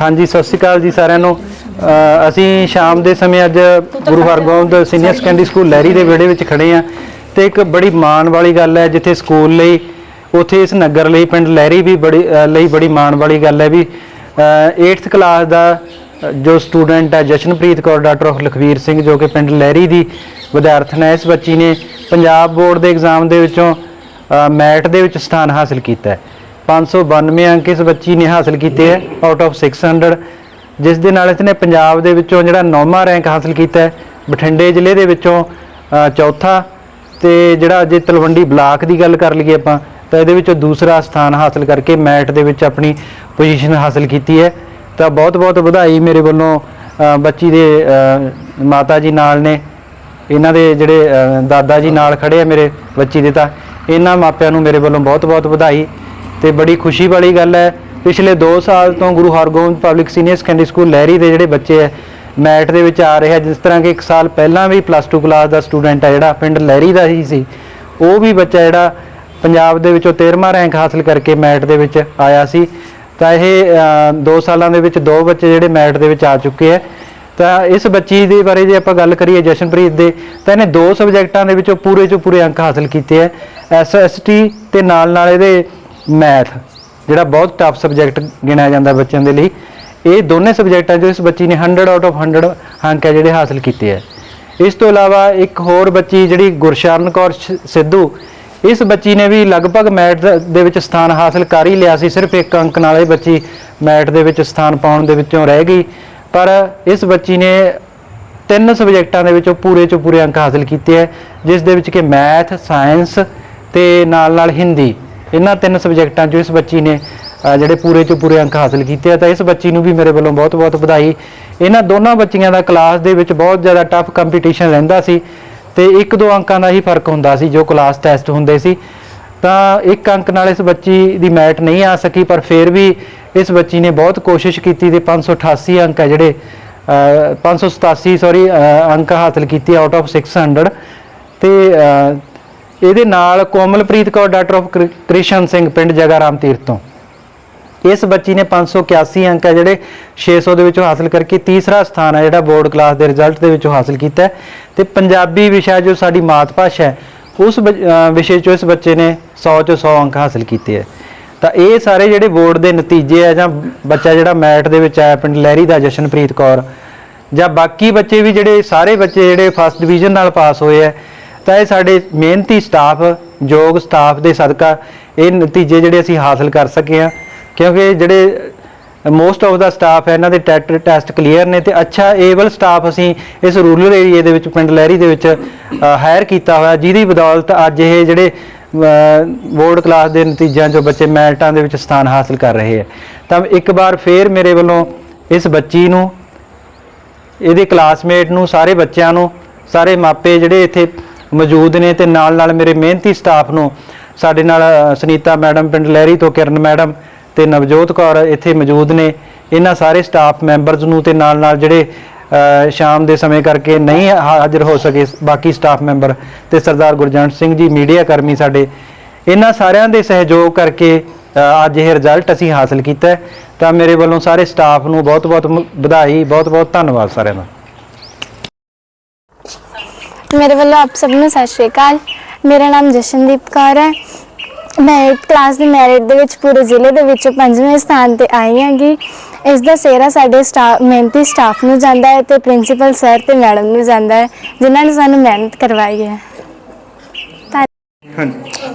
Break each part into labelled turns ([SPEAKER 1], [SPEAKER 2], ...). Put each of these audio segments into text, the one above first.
[SPEAKER 1] ਹਾਂਜੀ ਸਤਿ ਸ਼੍ਰੀ ਅਕਾਲ ਜੀ ਸਾਰਿਆਂ ਨੂੰ। ਅ, ਅਸੀਂ ਸ਼ਾਮ ਦੇ ਸਮੇਂ ਅੱਜ Guru Hargobind senior secondary school Lehri ਦੇ ਵਿਹੜੇ ਵਿੱਚ ਖੜੇ ਆ ਤੇ ਇੱਕ ਬੜੀ ਮਾਣ ਵਾਲੀ ਗੱਲ ਹੈ ਜਿੱਥੇ ਸਕੂਲ ਲਈ ਉੱਥੇ ਇਸ ਨਗਰ ਲਈ ਪਿੰਡ ਲਹਿਰੀ ਵੀ ਬੜੀ ਅ, ਲਈ ਬੜੀ ਮਾਣ ਵਾਲੀ ਗੱਲ ਹੈ ਵੀ 8th ਕਲਾਸ ਦਾ ਅ, ਜੋ ਸਟੂਡੈਂਟ ਹੈ ਜਸ਼ਨਪ੍ਰੀਤ ਕੌਰ ਡਾਕਟਰ ਆਫ ਲਖਵੀਰ ਸਿੰਘ ਜੋ ਕਿ ਪਿੰਡ ਲਹਿਰੀ ਦੀ ਵਿਦਿਆਰਥਣ ਹੈ ਇਸ ਬੱਚੀ ਨੇ ਪੰਜਾਬ ਬੋਰਡ ਦੇ ਐਗਜ਼ਾਮ ਦੇ ਵਿੱਚੋਂ ਮੈਟ ਦੇ ਵਿੱਚ ਸਥਾਨ ਹਾਸਲ ਕੀਤਾ ਹੈ। 592 ਅੰਕ ਇਸ ਬੱਚੀ ਨੇ ਹਾਸਲ ਕੀਤੇ ਹੈ ਆਊਟ ਆਫ 600 ਜਿਸ ਦੇ ਨਾਲ ਇਸਨੇ ਪੰਜਾਬ ਦੇ ਵਿੱਚੋਂ ਜਿਹੜਾ ਨੌਵਾਂ ਰੈਂਕ ਹਾਸਲ ਕੀਤਾ ਹੈ, ਬਠਿੰਡੇ ਜ਼ਿਲ੍ਹੇ ਦੇ ਵਿੱਚੋਂ ਚੌਥਾ। ਤੇ ਜਿਹੜਾ ਜੇ ਤਲਵੰਡੀ ਬਲਾਕ ਦੀ ਗੱਲ ਕਰ ਲਈਏ ਆਪਾਂ, ਤਾਂ ਇਹਦੇ ਵਿੱਚੋਂ ਦੂਸਰਾ ਸਥਾਨ ਹਾਸਲ ਕਰਕੇ ਮੈਟ ਦੇ ਵਿੱਚ ਆਪਣੀ ਪੋਜੀਸ਼ਨ ਹਾਸਲ ਕੀਤੀ ਹੈ। ਤਾਂ ਬਹੁਤ ਬਹੁਤ ਵਧਾਈ ਮੇਰੇ ਵੱਲੋਂ ਬੱਚੀ ਦੇ ਮਾਤਾ ਜੀ ਨਾਲ ਨੇ। ਇਹਨਾਂ ਦੇ ਜਿਹੜੇ ਦਾਦਾ ਜੀ ਨਾਲ ਖੜੇ ਆ ਮੇਰੇ ਬੱਚੀ ਦੇ ਤਾਂ। ਇਹਨਾਂ ਮਾਪਿਆਂ ਨੂੰ ਮੇਰੇ ਵੱਲੋਂ ਬਹੁਤ-ਬਹੁਤ ਵਧਾਈ। ਤੇ ਬੜੀ ਖੁਸ਼ੀ ਵਾਲੀ ਗੱਲ ਹੈ। ਪਿਛਲੇ 2 ਸਾਲ ਤੋਂ Guru Hargobind public senior secondary school Lehri ਦੇ ਜਿਹੜੇ ਬੱਚੇ ਹੈ, ਮੈਟ ਦੇ ਵਿੱਚ ਆ ਰਿਹਾ ਜਿਸ ਤਰ੍ਹਾਂ ਕਿ ਇੱਕ ਸਾਲ ਪਹਿਲਾਂ ਵੀ ਪਲੱਸ 2 ਕਲਾਸ ਦਾ ਸਟੂਡੈਂਟ ਹੈ, ਜਿਹੜਾ ਪਿੰਡ ਲਹਿਰੀ ਦਾ ਹੀ ਸੀ। ਉਹ ਵੀ ਬੱਚਾ ਜਿਹੜਾ ਪੰਜਾਬ ਦੇ ਵਿੱਚੋਂ 13ਵਾਂ ਰੈਂਕ ਹਾਸਲ ਕਰਕੇ ਮੈਟ ਦੇ ਵਿੱਚ ਆਇਆ ਸੀ। ਤਾਂ ਇਹ 2 ਸਾਲਾਂ ਦੇ ਵਿੱਚ ਦੋ ਬੱਚੇ ਜਿਹੜੇ ਮੈਟ ਦੇ ਵਿੱਚ ਆ ਚੁੱਕੇ ਹੈ। ਤਾਂ ਇਸ ਬੱਚੀ ਦੇ ਬਾਰੇ ਜੇ ਆਪਾਂ ਗੱਲ ਕਰੀਏ ਜਸ਼ਨਪ੍ਰੀਤ ਦੇ, ਤਾਂ ਇਹਨੇ ਦੋ ਸਬਜੈਕਟਾਂ ਦੇ ਵਿੱਚੋਂ ਪੂਰੇ ਚੋਂ ਪੂਰੇ ਅੰਕ ਹਾਸਲ ਕੀਤੇ ਹੈ। ਐਸਐਸਟੀ ਤੇ ਨਾਲ ਨਾਲ ਇਹਦੇ ਮੈਥ, ਜਿਹੜਾ ਬਹੁਤ ਟਫ ਸਬਜੈਕਟ ਗਿਣਿਆ ਜਾਂਦਾ ਬੱਚਿਆਂ ਦੇ ਲਈ, ਇਹ ਦੋਨੇ ਸਬਜੈਕਟਾਂ 'ਚੋਂ ਇਸ ਬੱਚੀ ਨੇ 100 ਆਊਟ ਆਫ 100 ਅੰਕ ਹੈ ਜਿਹੜੇ ਹਾਸਲ ਕੀਤੇ ਹੈ ਇਸ ਤੋਂ ਇਲਾਵਾ ਇੱਕ ਹੋਰ ਬੱਚੀ ਜਿਹੜੀ ਗੁਰਸ਼ਰਨ ਕੌਰ ਸ਼- ਸਿੱਧੂ, ਇਸ ਬੱਚੀ ਨੇ ਵੀ ਲਗਭਗ ਮੈਟ ਦੇ ਵਿੱਚ ਸਥਾਨ ਹਾਸਲ ਕਰ ਹੀ ਲਿਆ ਸੀ, ਸਿਰਫ ਇੱਕ ਅੰਕ ਨਾਲ ਇਹ ਬੱਚੀ ਮੈਟ ਦੇ ਵਿੱਚ ਸਥਾਨ ਪਾਉਣ ਦੇ ਵਿੱਚੋਂ ਰਹਿ ਗਈ। ਪਰ ਇਸ ਬੱਚੀ ਨੇ ਤਿੰਨ ਸਬਜੈਕਟਾਂ ਦੇ ਵਿੱਚੋਂ ਪੂਰੇ ਚੋਂ ਪੂਰੇ ਅੰਕ ਹਾਸਲ ਕੀਤੇ ਹੈ ਜਿਸ ਦੇ ਵਿੱਚ ਕਿ ਮੈਥ, ਸਾਇੰਸ ਤੇ ਨਾਲ ਨਾਲ ਹਿੰਦੀ। ਇਹਨਾਂ ਤਿੰਨ ਸਬਜੈਕਟਾਂ 'ਚੋਂ ਇਸ ਬੱਚੀ ਨੇ ਜਿਹੜੇ ਪੂਰੇ ਚੋਂ ਪੂਰੇ ਅੰਕ ਹਾਸਲ ਕੀਤੇ ਆ ਤਾਂ ਇਸ ਬੱਚੀ ਨੂੰ ਵੀ ਮੇਰੇ ਵੱਲੋਂ ਬਹੁਤ-ਬਹੁਤ ਵਧਾਈ। ਇਹਨਾਂ ਦੋਨਾਂ ਬੱਚੀਆਂ ਦਾ ਕਲਾਸ ਦੇ ਵਿੱਚ ਬਹੁਤ ਜ਼ਿਆਦਾ ਟਫ ਕੰਪੀਟੀਸ਼ਨ ਰਹਿੰਦਾ ਸੀ ਤੇ ਇੱਕ ਦੋ ਅੰਕਾਂ ਦਾ ਹੀ ਫ਼ਰਕ ਹੁੰਦਾ ਸੀ ਜੋ ਕਲਾਸ ਟੈਸਟ ਹੁੰਦੇ ਸੀ। ਤਾਂ ਇੱਕ ਅੰਕ ਨਾਲ ਇਸ ਬੱਚੀ ਦੀ ਮੈਟ ਨਹੀਂ ਆ ਸਕੀ ਪਰ ਫਿਰ ਵੀ ਇਸ ਬੱਚੀ ਨੇ ਬਹੁਤ ਕੋਸ਼ਿਸ਼ ਕੀਤੀ ਤੇ 588 ਅੰਕ ਹੈ ਜਿਹੜੇ ਅ, 587 ਸੌਰੀ ਅੰਕ ਹਾਸਲ ਕੀਤੇ ਆਊਟ ਆਫ 600 ਤੇ ਅ, ਇਹਦੇ ਨਾਲ ਕੋਮਲਪ੍ਰੀਤ ਕੌਰ, ਡਾਕਟਰ ਆਫ ਕ੍ਰਿਸ਼ਨ ਸਿੰਘ ਪਿੰਡ ਜਗਾਰਾਮ ਤੀਰਥ ਤੋਂ। ਇਸ ਬੱਚੀ ਨੇ 581 ਅੰਕ ਹੈ ਜਿਹੜੇ 600 ਦੇ ਵਿੱਚੋਂ ਹਾਸਲ ਕਰਕੇ ਤੀਸਰਾ ਸਥਾਨ ਹੈ ਜਿਹੜਾ ਬੋਰਡ ਕਲਾਸ ਦੇ ਰਿਜ਼ਲਟ ਦੇ ਵਿੱਚੋਂ ਹਾਸਲ ਕੀਤਾ ਹੈ। ਤੇ ਪੰਜਾਬੀ ਵਿਸ਼ਾ ਜੋ ਸਾਡੀ ਮਾਤ ਭਾਸ਼ਾ ਹੈ, ਉਸ ਬ- ਵਿਸ਼ੇ ਚੋਂ ਇਸ ਬੱਚੇ ਨੇ 100 ਚੋਂ 100 ਅੰਕ ਹਾਸਲ ਕੀਤੇ ਹੈ। ਤਾਂ ਇਹ ਸਾਰੇ ਜਿਹੜੇ ਬੋਰਡ ਦੇ ਨਤੀਜੇ ਆ ਜਾਂ ਬੱਚਾ ਜਿਹੜਾ ਮੈਟ ਦੇ ਵਿੱਚ ਆਇਆ ਪਿੰਡ ਲਹਿਰੀ ਦਾ, ਜਸ਼ਨਪ੍ਰੀਤ ਕੌਰ, ਜਾਂ ਬਾਕੀ ਬੱਚੇ ਵੀ ਜਿਹੜੇ, ਸਾਰੇ ਬੱਚੇ ਜਿਹੜੇ ਫਸਟ ਡਿਵੀਜ਼ਨ ਨਾਲ ਪਾਸ ਹੋਏ ਆ ਤਾਂ ਇਹ ਸਾਡੇ ਮਿਹਨਤੀ ਸਟਾਫ ਯੋਗ ਸਟਾਫ ਦੇ ਸਦਕਾ ਇਹ ਨਤੀਜੇ ਜਿਹੜੇ ਅਸੀਂ ਹਾਸਲ ਕਰ ਸਕੇ ਆ ਕਿਉਂਕਿ ਜਿਹੜੇ ਮੋਸਟ ਆਫ ਦਾ ਸਟਾਫ ਹੈ, ਇਹਨਾਂ ਦੇ ਟੈਟ ਟੈਸਟ ਕਲੀਅਰ ਨੇ ਤੇ ਅੱਛਾ ਏਬਲ ਸਟਾਫ ਅਸੀਂ ਇਸ ਰੂਰਲ ਏਰੀਆ ਦੇ ਵਿੱਚ, ਪਿੰਡ ਲਹਿਰੀ ਦੇ ਵਿੱਚ ਹਾਇਰ ਕੀਤਾ ਹੋਇਆ। ਜਿਹਦੀ ਬਦੌਲਤ ਅੱਜ ਇਹ ਜਿਹੜੇ ਬੋਰਡ ਕਲਾਸ ਦੇ ਨਤੀਜਿਆਂ 'ਚੋਂ ਬੱਚੇ ਮੈਰਿਟਾਂ ਦੇ ਵਿੱਚ ਸਥਾਨ ਹਾਸਲ ਕਰ ਰਹੇ ਆ ਤਾਂ ਇੱਕ ਵਾਰ ਫੇਰ ਮੇਰੇ ਵੱਲੋਂ ਇਸ ਬੱਚੀ ਨੂੰ, ਇਹਦੇ ਕਲਾਸਮੇਟ ਨੂੰ, ਸਾਰੇ ਬੱਚਿਆਂ ਨੂੰ, ਸਾਰੇ ਮਾਪੇ ਜਿਹੜੇ ਇੱਥੇ ਮੌਜੂਦ ਨੇ ਤੇ ਨਾਲ ਨਾਲ ਮੇਰੇ ਮਿਹਨਤੀ ਸਟਾਫ ਨੂੰ, ਸਾਡੇ ਨਾਲ ਸੁਨੀਤਾ ਮੈਡਮ, ਪਿੰਡ ਲਹਿਰੀ ਤੋਂ ਕਿਰਨ ਮੈਡਮ ਤੇ ਨਵਜੋਤ ਕੌਰ ਇੱਥੇ ਮੌਜੂਦ ਨੇ। ਇਹਨਾਂ ਸਾਰੇ ਸਟਾਫ ਮੈਂਬਰਸ ਨੂੰ ਤੇ ਨਾਲ ਨਾਲ ਜਿਹੜੇ ਸ਼ਾਮ ਦੇ ਸਮੇਂ ਕਰਕੇ ਨਹੀਂ ਹਾਜ਼ਰ ਹੋ ਸਕੇ, ਬਾਕੀ ਸਟਾਫ ਮੈਂਬਰ ਤੇ ਸਰਦਾਰ ਗੁਰਜੰਟ ਸਿੰਘ ਜੀ, ਮੀਡੀਆ ਕਰਮੀ ਸਾਡੇ। ਇਹਨਾਂ ਸਾਰਿਆਂ ਦੇ ਸਹਿਯੋਗ ਕਰਕੇ ਅੱਜ ਇਹ ਰਿਜ਼ਲਟ ਅਸੀਂ ਹਾਸਲ ਕੀਤਾ ਤਾਂ ਮੇਰੇ ਵੱਲੋਂ ਸਾਰੇ ਸਟਾਫ ਨੂੰ ਬਹੁਤ-ਬਹੁਤ ਵਧਾਈ, ਬਹੁਤ-ਬਹੁਤ ਧੰਨਵਾਦ ਸਾਰਿਆਂ ਦਾ।
[SPEAKER 2] ਮੇਰੇ ਵੱਲੋਂ ਆਪ ਸਭ ਨੂੰ ਸਤਿ ਸ਼੍ਰੀ ਅਕਾਲ ਮੇਰਾ ਨਾਮ ਜਸ਼ਨਦੀਪ ਕੌਰ ਹੈ ਮੈਂ 8th ਕਲਾਸ ਦੀ ਮੈਰਿਟ ਦੇ ਵਿੱਚ ਪੂਰੇ ਜ਼ਿਲ੍ਹੇ ਦੇ ਵਿੱਚ ਪੰਜਵੇਂ ਸਥਾਨ ਤੇ ਆਈ ਹਾਂਗੀ। ਇਸ ਦਾ ਸਿਹਰਾ ਸਾਡੇ ਸਟਾਫ ਮਿਹਨਤੀ ਸਟਾਫ ਨੂੰ ਜਾਂਦਾ ਹੈ ਤੇ ਪ੍ਰਿੰਸੀਪਲ ਸਰ ਤੇ ਮੈਡਮ ਨੂੰ ਜਾਂਦਾ ਹੈ ਜਿਨ੍ਹਾਂ ਨੇ ਸਾਨੂੰ ਮਿਹਨਤ ਕਰਵਾਈ ਹੈ।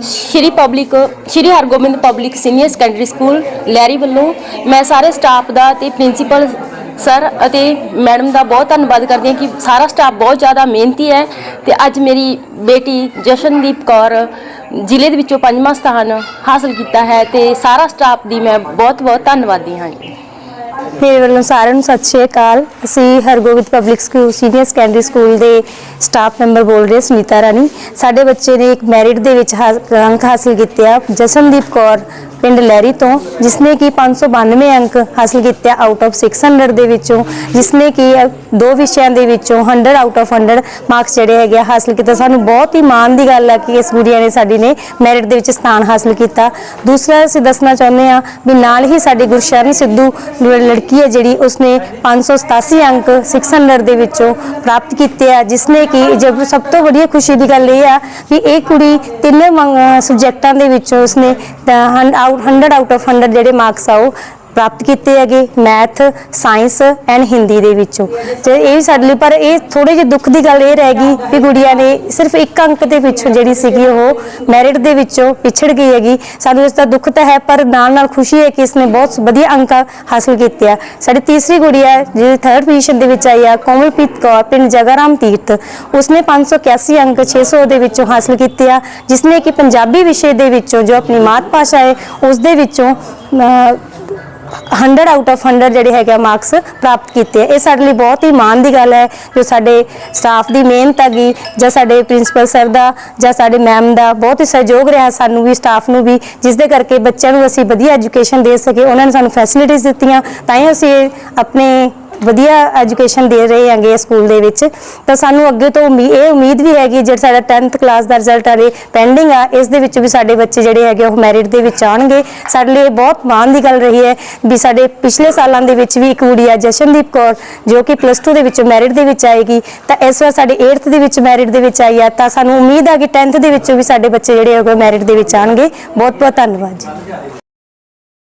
[SPEAKER 3] Shri public Shri Hargobind public senior secondary school Lehri ਵੱਲੋਂ ਮੈਂ ਸਾਰੇ ਸਟਾਫ ਦਾ ਤੇ ਪ੍ਰਿੰਸੀਪਲ ਸਰ ਅਤੇ ਮੈਡਮ ਦਾ ਬਹੁਤ ਧੰਨਵਾਦ ਕਰਦੀ ਹਾਂ ਕਿ ਸਾਰਾ ਸਟਾਫ ਬਹੁਤ ਜ਼ਿਆਦਾ ਮਿਹਨਤੀ ਹੈ ਤੇ ਅੱਜ ਮੇਰੀ ਬੇਟੀ ਜਸ਼ਨਦੀਪ ਕੌਰ ਜ਼ਿਲ੍ਹੇ ਦੇ ਵਿੱਚੋਂ ਪੰਜਵਾਂ ਸਥਾਨ ਹਾਸਲ ਕੀਤਾ ਹੈ ਤੇ ਸਾਰਾ ਸਟਾਫ ਦੀ ਮੈਂ ਬਹੁਤ ਬਹੁਤ ਧੰਨਵਾਦੀ ਹਾਂ ਜੀ।
[SPEAKER 4] ਮੇਰੇ ਵੱਲੋਂ ਸਾਰਿਆਂ ਨੂੰ ਸਤਿ ਸ਼੍ਰੀ ਅਕਾਲ। ਅਸੀਂ Hargobind public school senior secondary school ਦੇ ਸਟਾਫ ਮੈਂਬਰ ਬੋਲ ਰਹੇ ਸੁਨੀਤਾ ਰਾਣੀ। ਸਾਡੇ ਬੱਚੇ ਨੇ ਇੱਕ ਮੈਰਿਟ ਦੇ ਵਿੱਚ ਹਾ- ਅੰਕ ਹਾਸਿਲ ਕੀਤੇ ਆ। ਜਸ਼ਨਦੀਪ ਕੌਰ ਪਿੰਡ ਲਹਿਰੀ ਤੋਂ, ਜਿਸਨੇ ਕਿ 592 ਅੰਕ ਹਾਸਲ ਕੀਤੇ ਆਊਟ ਆਫ 600 ਦੇ ਵਿੱਚੋਂ, ਜਿਸਨੇ ਕਿ ਦੋ ਵਿਸ਼ਿਆਂ ਦੇ ਵਿੱਚੋਂ 100 ਆਊਟ ਆਫ 100 ਮਾਰਕਸ ਜਿਹੜੇ ਹੈਗੇ ਆ ਹਾਸਲ ਕੀਤੇ। ਸਾਨੂੰ ਬਹੁਤ ਹੀ ਮਾਣ ਦੀ ਗੱਲ ਹੈ ਕਿ ਇਸ ਗੁੜੀਆ ਨੇ ਸਾਡੀ ਨੇ ਮੈਰਿਟ ਦੇ ਵਿੱਚ ਸਥਾਨ ਹਾਸਲ ਕੀਤਾ। ਦੂਸਰਾ, ਅਸੀਂ ਦੱਸਣਾ ਚਾਹੁੰਦੇ ਹਾਂ ਵੀ ਨਾਲ ਹੀ ਸਾਡੀ ਗੁਰਸ਼ਰਨ ਸਿੱਧੂ ਲੜਕੀ ਹੈ ਜਿਹੜੀ, ਉਸਨੇ 587 ਅੰਕ 600 ਦੇ ਵਿੱਚੋਂ ਪ੍ਰਾਪਤ ਕੀਤੇ ਆ, ਜਿਸਨੇ ਕਿ ਜਬ ਸਭ ਤੋਂ ਵੱਡੀ ਖੁਸ਼ੀ ਦੀ ਗੱਲ ਇਹ ਆ ਵੀ ਇਹ ਕੁੜੀ ਤਿੰਨੇ ਸਬਜੈਕਟਾਂ ਦੇ ਵਿੱਚੋਂ ਉਸਨੇ 100 ਆਊਟ ਆਫ 100 ਜਿਹੜੇ ਮਾਰਕਸ ਆ ਉਹ ਪ੍ਰਾਪਤ ਕੀਤੇ ਹੈਗੇ ਮੈਥ ਸਾਇੰਸ ਐਂਡ ਹਿੰਦੀ ਦੇ ਵਿੱਚੋਂ। ਤੇ ਇਹ ਵੀ ਸਾਡੇ ਲਈ ਪਰ ਇਹ ਥੋੜੇ ਜਿਹੇ ਦੁੱਖ ਦੀ ਗੱਲ ਇਹ ਰਹਿ ਗਈ ਵੀ ਗੁੜੀਆ ਨੇ ਸਿਰਫ ਇੱਕ ਅੰਕ ਦੇ ਪਿੱਛੋਂ ਜਿਹੜੀ ਸੀਗੀ ਉਹ ਮੈਰਿਟ ਦੇ ਵਿੱਚੋਂ ਪਿਛੜ ਗਈ ਹੈਗੀ। ਸਾਨੂੰ ਇਸ ਦਾ ਦੁੱਖ ਤਾਂ ਹੈ ਪਰ ਨਾਲ ਨਾਲ ਖੁਸ਼ੀ ਹੈ ਕਿ ਇਸਨੇ ਬਹੁਤ ਵਧੀਆ ਅੰਕ ਹਾਸਲ ਕੀਤੇ ਆ। ਸਾਡੀ ਤੀਸਰੀ ਗੁੜੀਆ ਹੈ, ਜਿਹੜੀ ਥਰਡ ਪੋਜੀਸ਼ਨ ਦੇ ਵਿੱਚ ਆਈ ਆ ਕੋਮਲਪ੍ਰੀਤ ਕੌਰ ਪਿੰਡ ਜਗਾਰਾਮ ਤੀਰਥ। ਉਸਨੇ 581 ਅੰਕ 600 ਦੇ ਵਿੱਚੋਂ ਹਾਸਲ ਕੀਤੇ ਆ ਜਿਸਨੇ ਕਿ ਪੰਜਾਬੀ ਵਿਸ਼ੇ ਦੇ ਵਿੱਚੋਂ ਜੋ ਆਪਣੀ ਮਾਤ ਭਾਸ਼ਾ ਹੈ ਉਸ ਦੇ ਵਿੱਚੋਂ 100 ਆਊਟ ਆਫ 100 ਜਿਹੜੇ ਹੈਗੇ ਮਾਰਕਸ ਪ੍ਰਾਪਤ ਕੀਤੇ ਇਹ ਸਾਡੇ ਲਈ ਬਹੁਤ ਹੀ ਮਾਣ ਦੀ ਗੱਲ ਹੈ, ਜੋ ਸਾਡੇ ਸਟਾਫ ਦੀ ਮਿਹਨਤ ਹੈਗੀ, ਜਾਂ ਸਾਡੇ ਪ੍ਰਿੰਸੀਪਲ ਸਰ ਦਾ, ਜਾਂ ਸਾਡੇ ਮੈਮ ਦਾ ਬਹੁਤ ਹੀ ਸਹਿਯੋਗ ਰਿਹਾ ਸਾਨੂੰ ਵੀ, ਸਟਾਫ ਨੂੰ ਵੀ ਜਿਸ ਦੇ ਕਰਕੇ ਬੱਚਿਆਂ ਨੂੰ ਅਸੀਂ ਵਧੀਆ ਐਜੂਕੇਸ਼ਨ ਦੇ ਸਕੇ, ਉਹਨਾਂ ਨੇ ਸਾਨੂੰ ਫੈਸਿਲਿਟੀਜ਼ ਦਿੱਤੀਆਂ। ਤਾਂ ਹੀ ਅਸੀਂ ਆਪਣੇ ਵਧੀਆ ਐਜੂਕੇਸ਼ਨ ਦੇ ਰਹੇ ਹਾਂਗੇ ਇਸ ਸਕੂਲ ਦੇ ਵਿੱਚ। ਤਾਂ ਸਾਨੂੰ ਅੱਗੇ ਤੋਂ ਉਮੀ- ਇਹ ਉਮੀਦ ਵੀ ਹੈਗੀ, ਜਿਹੜਾ ਸਾਡਾ 10th ਕਲਾਸ ਦਾ ਰਿਜ਼ਲਟ ਹਾਲੇ ਪੈਂਡਿੰਗ ਆ, ਇਸ ਦੇ ਵਿੱਚ ਵੀ ਸਾਡੇ ਬੱਚੇ ਜਿਹੜੇ ਹੈਗੇ ਉਹ ਮੈਰਿਟ ਦੇ ਵਿੱਚ ਆਣਗੇ ਸਾਡੇ ਲਈ ਇਹ ਬਹੁਤ ਮਾਣ ਦੀ ਗੱਲ ਰਹੀ ਹੈ। ਵੀ ਸਾਡੇ ਪਿਛਲੇ ਸਾਲਾਂ ਦੇ ਵਿੱਚ ਵੀ ਇੱਕ ਕੁੜੀ ਆ ਜਸ਼ਨਦੀਪ ਕੌਰ, ਜੋ ਕਿ ਪਲੱਸ 2 ਦੇ ਵਿੱਚੋਂ ਮੈਰਿਟ ਦੇ ਵਿੱਚ ਆਏਗੀ, ਤਾਂ ਇਸ ਵਾਰ ਸਾਡੇ 8th ਦੇ ਵਿੱਚ ਮੈਰਿਟ ਦੇ ਵਿੱਚ ਆਈ ਆ, ਤਾਂ ਸਾਨੂੰ ਉਮੀਦ ਆ ਕਿ 10th ਦੇ ਵਿੱਚੋਂ ਵੀ ਸਾਡੇ ਬੱਚੇ ਜਿਹੜੇ ਹੈਗੇ ਮੈਰਿਟ ਦੇ ਵਿੱਚ ਆਣਗੇ ਬਹੁਤ ਬਹੁਤ ਧੰਨਵਾਦ ਜੀ।